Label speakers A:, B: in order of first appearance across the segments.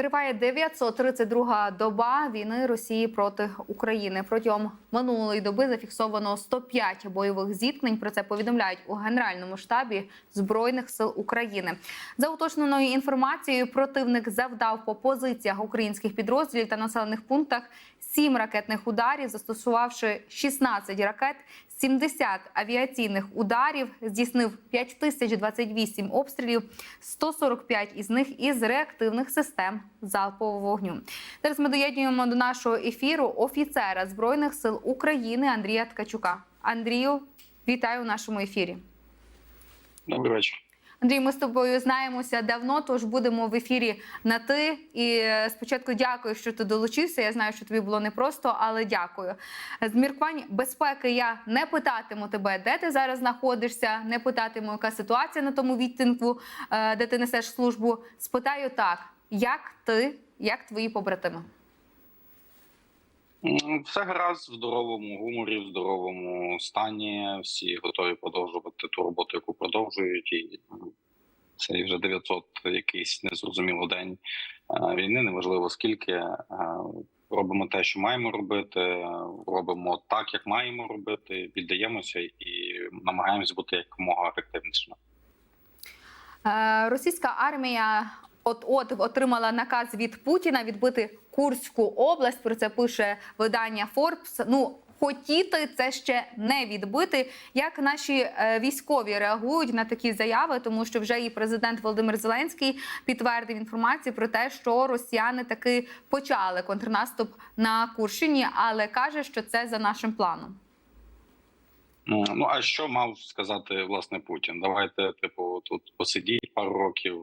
A: Триває 932 доба війни Росії проти України. Протягом минулої доби зафіксовано 105 бойових зіткнень. Про це повідомляють у Генеральному штабі Збройних сил України. За уточненою інформацією, противник завдав по позиціях українських підрозділів та населених пунктах 7 ракетних ударів, застосувавши 16 ракет, 70 авіаційних ударів, здійснив 5028 обстрілів, 145 із них із реактивних систем залпового вогню. Зараз ми доєднуємо до нашого ефіру офіцера збройних сил України Андрія Ткачука. Андрію, вітаю у нашому ефірі.
B: Добрий вечір.
A: Андрій, ми з тобою знаємося давно, тож будемо в ефірі на ти. І е, спочатку дякую, що ти долучився. Я знаю, що тобі було непросто, але дякую. З міркувань безпеки я не питатиму тебе, де ти зараз знаходишся, не питатиму, яка ситуація на тому відтинку, е, де ти несеш службу. Спитаю так: як ти, як твої побратими?
B: Все гаразд в здоровому гуморі, в здоровому стані. Всі готові продовжувати ту роботу, яку продовжують. І м, це вже 900 якийсь незрозуміло день е, війни. Неважливо скільки. Е, Робимо те, що маємо робити. Робимо так, як маємо робити. Піддаємося і намагаємося бути якомога ефективнішими.
A: Е, Російська армія от-от отримала наказ від Путіна відбити Курську область. Про це пише видання Forbes. Ну хотіти це ще не відбити. Як наші е, військові реагують на такі заяви, тому що вже і президент Володимир Зеленський підтвердив інформацію про те, що росіяни таки почали контрнаступ на Курщині, але каже, що це за нашим планом.
B: Ну ну, а що мав сказати власне Путін? Давайте, типу, тут посидіть пару років,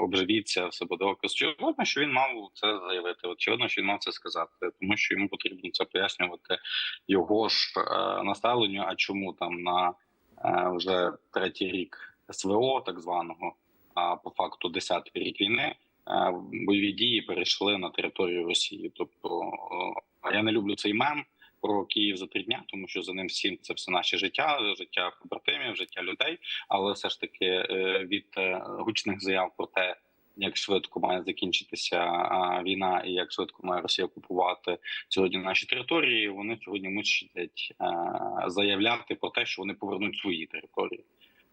B: обживіться, все буде ок. Очевидно, що він мав це заявити. Очевидно, що він мав це сказати, тому що йому потрібно це пояснювати його ж е, населенню. А чому там на е, вже третій рік СВО, так званого, а по факту десятий рік війни. е, Бойові дії перейшли на територію Росії. Тобто е, я не люблю цей мем про Київ за три дня, тому що за ним всім це все наше життя, життя побратимів, життя людей. Але все ж таки е, від е, гучних заяв про те, як швидко має закінчитися війна, і як швидко має Росія окупувати сьогодні наші території. Вони сьогодні мусять е, заявляти про те, що вони повернуть свої території.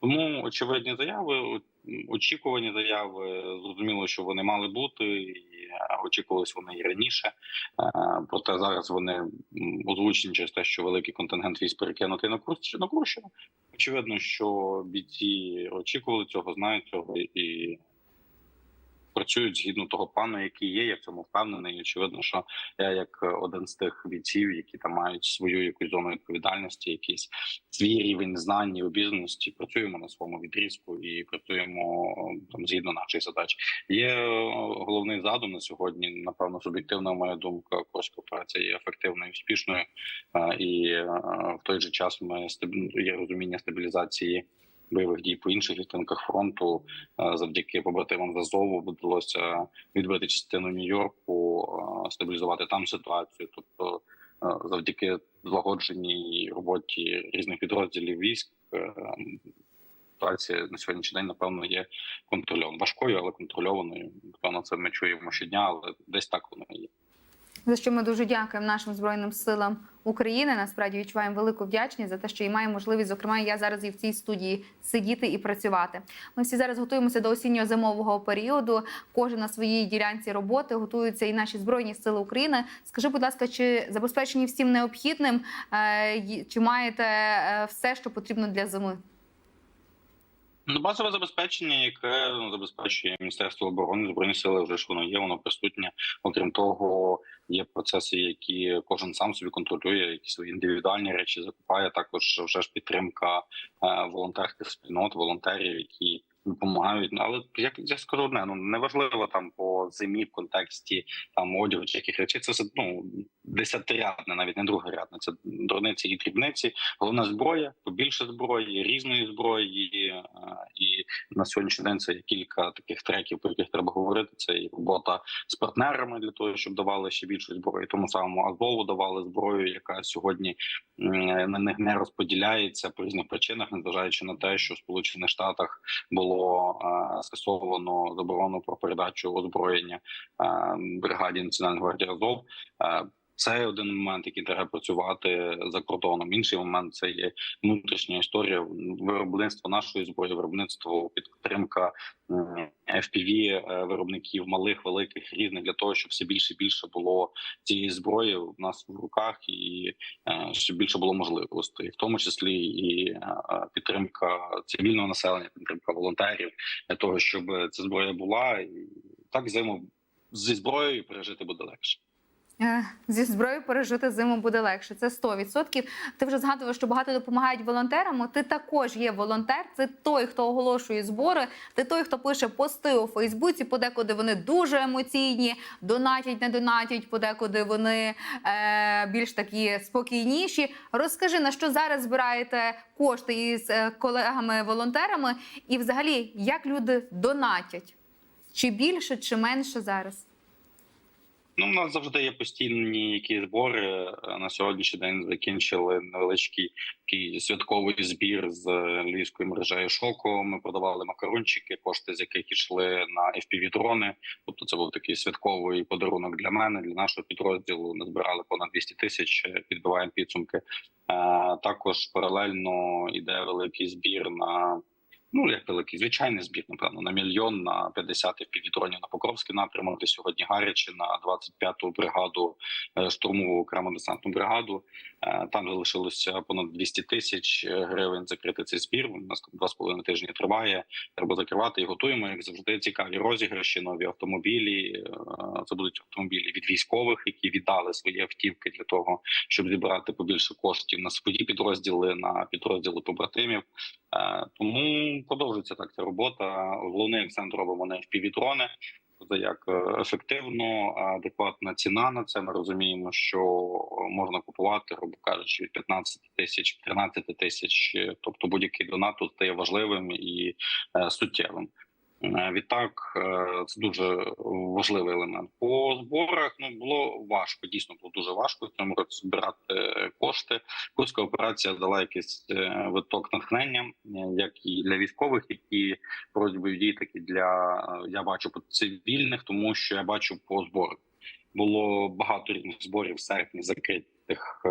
B: Тому очевидні заяви, очікувані заяви, зрозуміло, що вони мали бути, і очікувалися вони і раніше. Е, Проте зараз вони озвучені через те, що великий контингент військ перекинутий на курс на Курщину. Очевидно, що бійці очікували цього, знають цього і працюють згідно того плану, який є. Я в цьому впевнений. І очевидно, що я як один з тих бійців, які там мають свою якусь зону відповідальності, якийсь свій рівень знань і обізнаності, працюємо на своєму відрізку і працюємо там згідно наших задач. Є е, головний задум на сьогодні. Напевно, суб'єктивна моя думка. Курська операція є ефективною, успішною, Е, і е, в той же час ми є розуміння стабілізації. Бойових дій по інших відтинках фронту Е, завдяки побратимам з Азову вдалося відбити частину Нью-Йорку, е, стабілізувати там ситуацію. Тобто, е, завдяки злагодженій роботі різних підрозділів військ. Ситуація на сьогоднішній день, напевно, є контрольованою. важкою, але контрольованою. Напевно, це ми чуємо щодня, але десь так воно є.
A: За що ми дуже дякуємо нашим збройним силам України. Насправді відчуваємо велику вдячність за те, що і маємо можливість, зокрема, я зараз і в цій студії сидіти і працювати. Ми всі зараз готуємося до осінньо-зимового періоду. Кожен на своїй ділянці роботи готуються і наші збройні сили України. Скажи, будь ласка, чи забезпечені всім необхідним, е, чи маєте е, все, що потрібно для зими?
B: Ну, базове забезпечення, яке забезпечує Міністерство оборони, збройні сили вже ж воно є, воно присутнє. Окрім того, є процеси, які кожен сам собі контролює, які свої індивідуальні речі закупає. Також вже ж підтримка е, волонтерських спільнот, волонтерів, які допомагають. Ну, Але як я скажу одне, ну неважливо там по зимі в контексті там одягу чи яких речей. Це все ну десятирядне, навіть не другорядне. Це дурниці і дрібниці. Головна зброя, побільше зброї, різної зброї. е, І на сьогоднішній день це є кілька таких треків, про яких треба говорити. Це і робота з партнерами для того, щоб давали ще більше зброї. Тому самому Азову давали зброю, яка сьогодні на них не розподіляється по різних причинах, незважаючи на те, що в Сполучених Штатах було е, скасовано заборону про передачу озброєння бригаді Національної гвардії Азов. Це один момент, який треба працювати за кордоном. Інший момент це є внутрішня історія виробництва нашої зброї, виробництво підтримка FPV е, виробників малих, великих, різних для того, щоб все більше і більше було цієї зброї в нас в руках, і е, щоб більше було можливостей, в тому числі і е, підтримка цивільного населення, підтримка волонтерів для того, щоб ця зброя була і так зиму зі зброєю пережити буде легше.
A: Е, Зі зброєю пережити зиму буде легше. Це 100%. Ти вже згадував, що багато допомагають волонтерам. Ти також є волонтер. Це той, хто оголошує збори. Ти той, хто пише пости у Фейсбуці. Подекуди вони дуже емоційні, донатять, не донатять. Подекуди вони е, більш такі спокійніші. Розкажи на що зараз збираєте кошти із е, колегами-волонтерами, і взагалі як люди донатять? Чи більше, чи менше зараз?
B: Ну, у нас завжди є постійні які збори. Е, На сьогоднішній день закінчили невеличкий такий святковий збір з е, львівською мережею шоку. Ми продавали макарончики, кошти з яких йшли на fpv дрони. Тобто, це був такий святковий подарунок для мене, для нашого підрозділу. Ми збирали понад 200 тисяч, е, підбиваємо підсумки. Також паралельно йде великий збір на. Ну, як великий звичайний збір, напевно, на мільйон на 50 півдронів на Покровський напрямок, де сьогодні гаряче на 25-ту бригаду е, штурмову окремо десантну бригаду. Е, Там залишилося понад 200 тисяч гривень закрити цей збір. У нас два з половиною тижні триває. Треба закривати і готуємо. Як завжди, цікаві розіграші, нові автомобілі. Е, Це будуть автомобілі від військових, які віддали свої автівки для того, щоб зібрати побільше коштів на свої підрозділи, на підрозділи побратимів. Е, Тому продовжується так ця робота. Головний акцент робимо на FPV-дрони. Це як е, ефективно, адекватна ціна на це. Ми розуміємо, що можна купувати, грубо кажучи, від 15 тисяч, 13 тисяч. Е, Тобто будь-який донат тут стає важливим і е, суттєвим. Е, Відтак, е, це дуже важливий елемент. По зборах ну було важко. Дійсно було дуже важко в цьому році збирати кошти. Курська операція дала якийсь е, виток натхнення, як і для військових, які бойові дії, так і для я бачу по цивільних, тому що я бачу по зборах. Було багато різних зборів в серпні закритих е,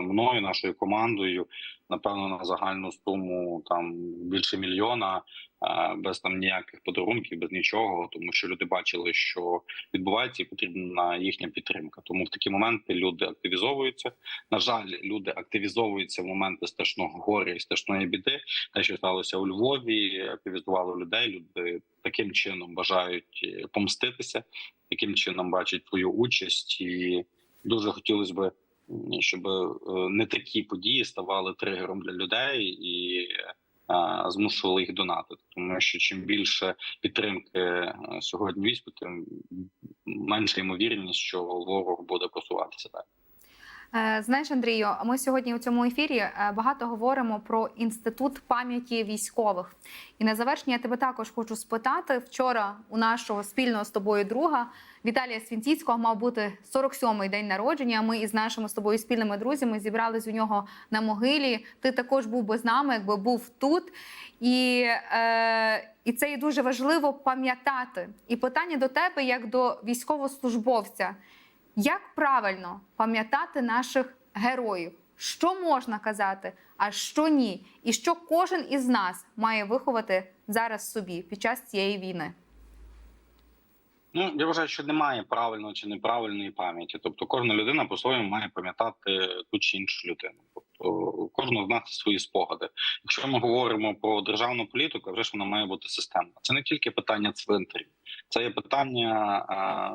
B: мною, нашою командою. Напевно, на загальну суму там більше мільйона, е, без там ніяких подарунків, без нічого, тому що люди бачили, що відбувається, і потрібна їхня підтримка. Тому в такі моменти люди активізовуються. На жаль, люди активізовуються в моменти страшного горя і страшної біди. Те, що сталося у Львові, активізувало людей. Люди таким чином бажають е, помститися, таким чином бачать твою участь, і дуже хотілося б, м, щоб е, не такі події ставали тригером для людей і е, змушували їх донатити. Тому що чим більше підтримки е, сьогодні війську, тим менша ймовірність, що ворог буде просуватися далі.
A: Е, Знаєш, Андрію, ми сьогодні у цьому ефірі е, багато говоримо про інститут пам'яті військових. І на завершення я тебе також хочу спитати. Вчора у нашого спільного з тобою друга Віталія Свінціцького мав бути 47-й день народження. Ми із нашими з тобою спільними друзями зібрались у нього на могилі. Ти також був би з нами, якби був тут. І, е, і це є дуже важливо пам'ятати. І питання до тебе, як до військовослужбовця. Як правильно пам'ятати наших героїв? Що можна казати, а що ні? І що кожен із нас має виховати зараз собі під час цієї війни?
B: Ну я вважаю, що немає правильної чи неправильної пам'яті. Тобто, кожна людина по-своєму має пам'ятати ту чи іншу людину. Тобто, кожного з нас свої спогади. Якщо ми говоримо про державну політику, вже ж вона має бути системна. Це не тільки питання цвинтарів, це є питання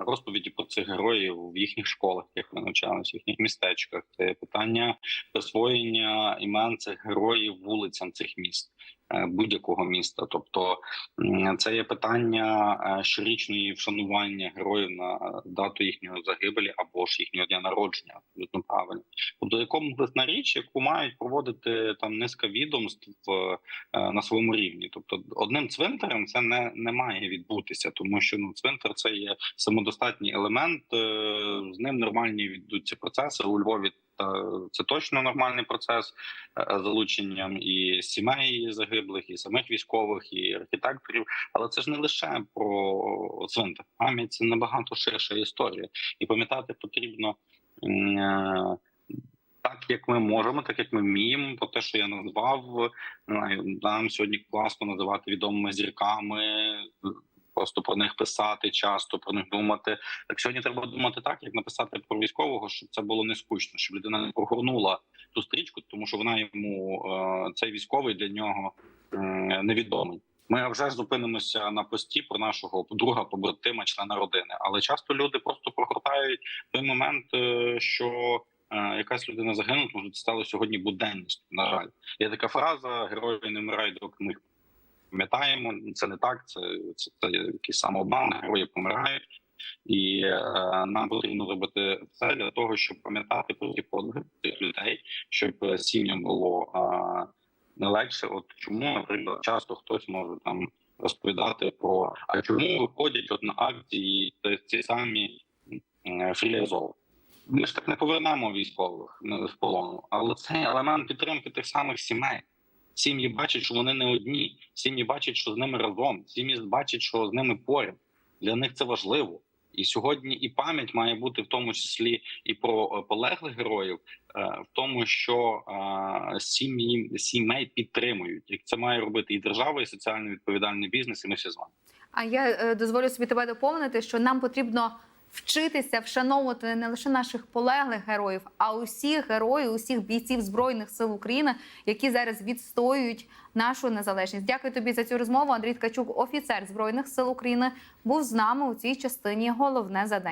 B: розповіді про цих героїв в їхніх школах, як вони навчалися, в їхніх містечках. Це є питання присвоєння імен цих героїв вулицям цих міст. е, будь-якого міста. Тобто це є питання е, щорічної вшанування героїв на дату їхньої загибелі або ж їхнього дня народження. Абсолютно правильно. Тобто є комплексна річ, яку мають проводити там низка відомств е, на своєму рівні. Тобто, одним цвинтарем це не, не має відбутися, тому що ну цвинтар це є самодостатній елемент. е, З ним нормальні відбудуться процеси у Львові. Та це точно нормальний процес е, залученням і сімей загиблих, і самих військових, і архітекторів. Але це ж не лише про цвинтар. Пам'ять це набагато ширша історія, і пам'ятати потрібно. Е, Так, як ми можемо, так як ми вміємо, про те, що я назвав, нам сьогодні класно називати відомими зірками, просто про них писати часто, про них думати. Так сьогодні треба думати так, як написати про військового, щоб це було не скучно, щоб людина не прогорнула ту стрічку, тому що вона йому е, цей військовий для нього е, невідомий. Ми вже зупинимося на пості про нашого друга, побратима, члена родини. Але часто люди просто прогортають той момент, е, що е, якась людина загинула, тому що це стало сьогодні буденністю. На жаль, є така фраза: герої не вмирають, доки ми пам'ятаємо. Це не так. Це це, це якийсь самообман, герої помирають. І е, нам потрібно робити все для того, щоб пам'ятати про ті подвиги людей, щоб сім'ям було е, не легше. От чому, наприклад, часто хтось може там розповідати про а чому виходять от на акції ці самі е, Ми ж так не повернемо військових ну, з полону, але це елемент підтримки тих самих сімей. Сім'ї бачать, що вони не одні. Сім'ї бачать, що з ними разом. Сім'ї бачать, що з ними поряд. Для них це важливо. І сьогодні і пам'ять має бути в тому числі і про е, полеглих героїв, е, в тому, що е, сім'ї сімей підтримують. Як це має робити і держава, і соціально відповідальний бізнес, і ми всі з вами.
A: А я дозволю собі тебе доповнити, що нам потрібно вчитися вшановувати не лише наших полеглих героїв, а усіх героїв, усіх бійців збройних сил України, які зараз відстоюють нашу незалежність. Дякую тобі за цю розмову. Андрій Ткачук, офіцер збройних сил України, був з нами у цій частині. Головне за день.